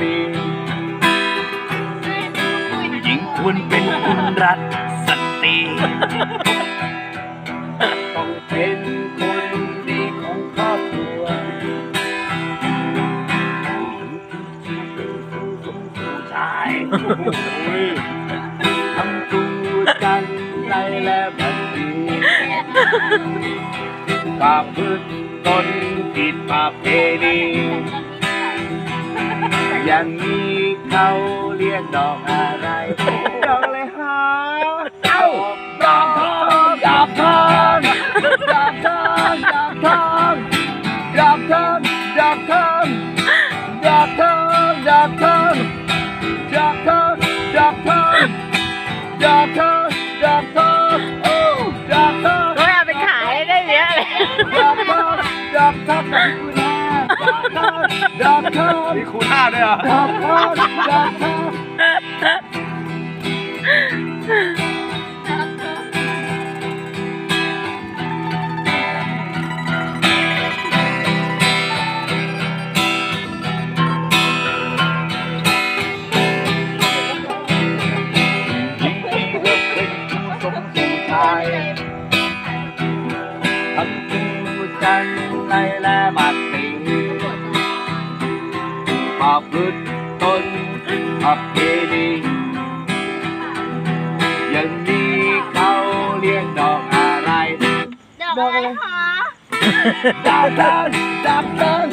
มีหญิงควรเป็นคุณรัฐสตรีต้องเป็นคนดีของครอบครัวผู้ชายทำตัวกันในและบันดีกาพื้นตนผิดประเพณี อย่างนี้เขาเรียกดอกอะไร ดอกอะไรฮะเอ้าดอกทองดอกทองดอกทองดอกทองดอกทองดอกทองดอกทองดอกทองดอกทองดอกทองดอกทองดอกทองโอ้ดอกทองก็เอาไปขายได้เยอะเลยดอกทองดอกทอง ดับคันมีครูหน้าด้วยเหรอดับคันดับคันยิ่งที่เธอเป็นผู้ทรงสินใจ ดตีมาพืชตนขับเพณีอย่างนี้เขาเรียกดอกอะไร ดอกอะไรคะดอกทองดอกทอง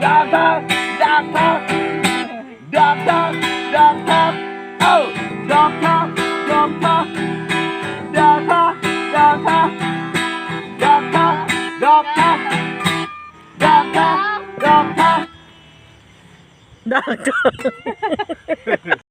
Doctor, doctor, doctor, doctor. Go, go.